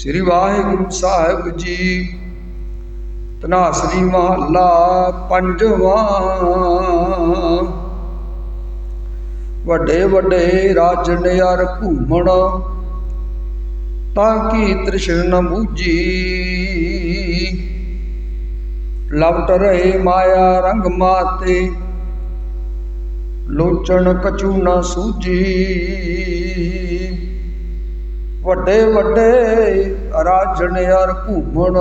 ਸ੍ਰੀ ਵਾਹਿਗੁਰੂ ਸਾਹਿਬ ਜੀ। ਤਨਾਸਰੀ ਮਹੱਲਾ ਪੰਜਵਾਂ। ਵੱਡੇ ਵੱਡੇ ਰਾਜਨ ਯਾਰ ਘੂਮਣ ਤਾਂ ਕੀ ਤ੍ਰਿਸ਼ਨ ਬੂਜੀ ਲਵਟ ਰਹੇ ਮਾਇਆ ਰੰਗ ਮਾਤੇ, ਲੋਚਣ ਕਚੂ ਨਾ ਸੂਜੀ ਵੱਡੇ ਵੱਡੇ ਰਾਜਣ ਯਾਰ ਘੂਮਣ,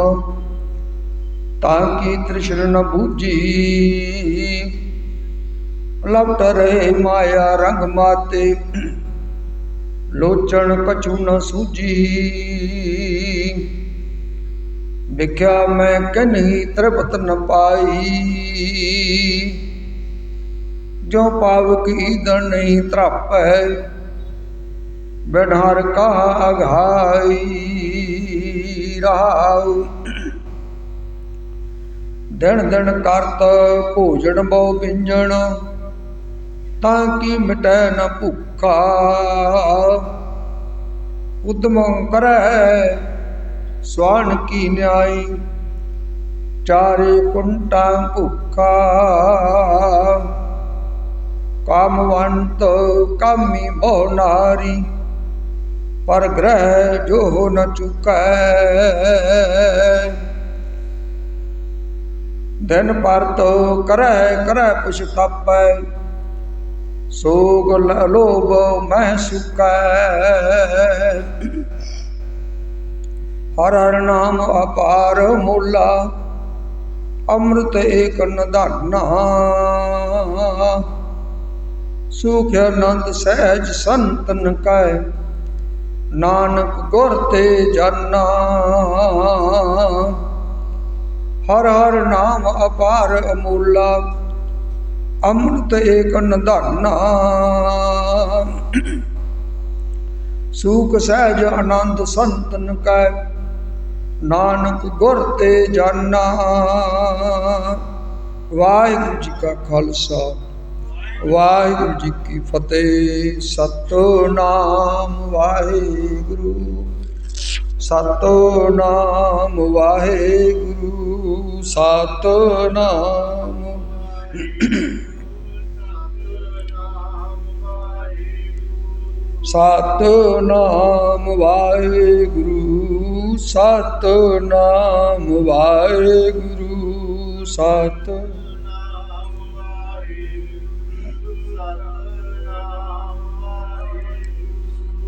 ਤਾਂ ਕੀ ਤ੍ਰਿਸ਼ਣ ਨ ਬੂਝੀ? ਲਵਟ ਰਹੇ ਮਾਇਆ ਰੰਗ ਮਾਤੇ, ਲੋਚਣ ਕਛੂ ਨ ਸੂਝੀ। ਵਿਖਿਆ ਮੈਂ ਕਨਹੀ ਤ੍ਰਿਪਤ ਨ ਪਾਈ। ਜੋ ਪਾਵਕੀ ਦਣ ਨਹੀਂ ਤਰਾਪੈ ਬਿਨਹਰ ਕਾ ਅਘਾਈ ਰਾਉ ਦਿਨ ਦਿਨ ਕਰਤ ਭੋਜਨ ਬਹੁ ਵਿੰਜਣ ਤਾਂ ਕੀ ਮਿਟੈ ਨ ਭੁੱਖਾ। ਉਦਮ ਕਰੈ ਸਵਾਨ ਕੀ ਨਿਆਈ, ਚਾਰੇ ਕੁੰਟਾਂ ਭੁੱਖਾ। ਕਾਮਵੰਤ ਕਾਮੀ ਬਹੁ ਨਾਰੀ ਪਰ ਗ੍ਰਹਿ ਜੋ ਨ ਚੁਕੈ। ਦਿਨ ਪਰਤ ਕਰੈ ਕਰੈ ਪੁਛਤਾਪੈ ਸੋਗ ਲੋਭ ਮਹਿ ਸੁਕੈ। ਹਰ ਹਰ ਨਾਮ ਅਪਾਰ ਮੁਲਾ, ਅੰਮ੍ਰਿਤ ਏਕ ਨਦਾਨਾ ਸੁਖ ਆਨੰਦ ਸਹਿਜ ਸੰਤਨ ਕੈ। ਨਾਨਕ ਗੁਰ ਤੇ ਜਾਨਾ। ਹਰ ਹਰ ਨਾਮ ਅਪਾਰ ਅਮੂਲਾ, ਅੰਮ੍ਰਿਤ ਏਕ ਨਦਾਨਾ ਸੁਖ ਸਹਿਜ ਆਨੰਦ ਸੰਤਨ ਕੈ, ਨਾਨਕ ਗੁਰ ਤੇ ਜਾਨਾ। ਵਾਹਿਗੁਰੂ ਜੀ ਕਾ ਖਾਲਸਾ। ਵਾਹਿਗੁਰੂ ਜੀ ਕੀ ਫਤਿਹ। ਸਤਨਾਮ ਵਾਹਿਗੁਰੂ। ਸਤਨਾਮ ਵਾਹਿਗੁਰੂ। ਸਤਨਾਮ। ਸਤਨਾਮ ਵਾਹਿਗੁਰੂ। ਸਤਨਾਮ ਵਾਹਿਗੁਰੂ। ਸਤ